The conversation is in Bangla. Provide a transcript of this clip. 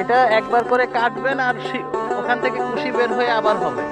এটা একবার করে কাটবেন আর ওখান থেকে কুশি বের হয়ে আবার হবে।